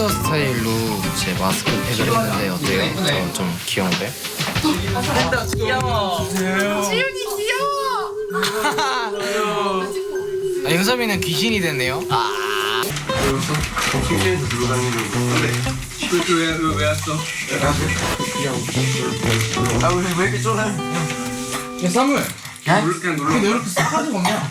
팬더 스타일로 제 마스크 팩을 했는데 어때요? 저 좀 귀여운데? 아, 윤섭이는 귀신이 됐네요. 아, 왜왜 왔어? 야 사무엘, 놀- 그냥 놀러 왜 이렇게 싸가지가 없냐?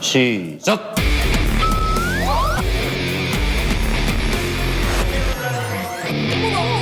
시작. 어머나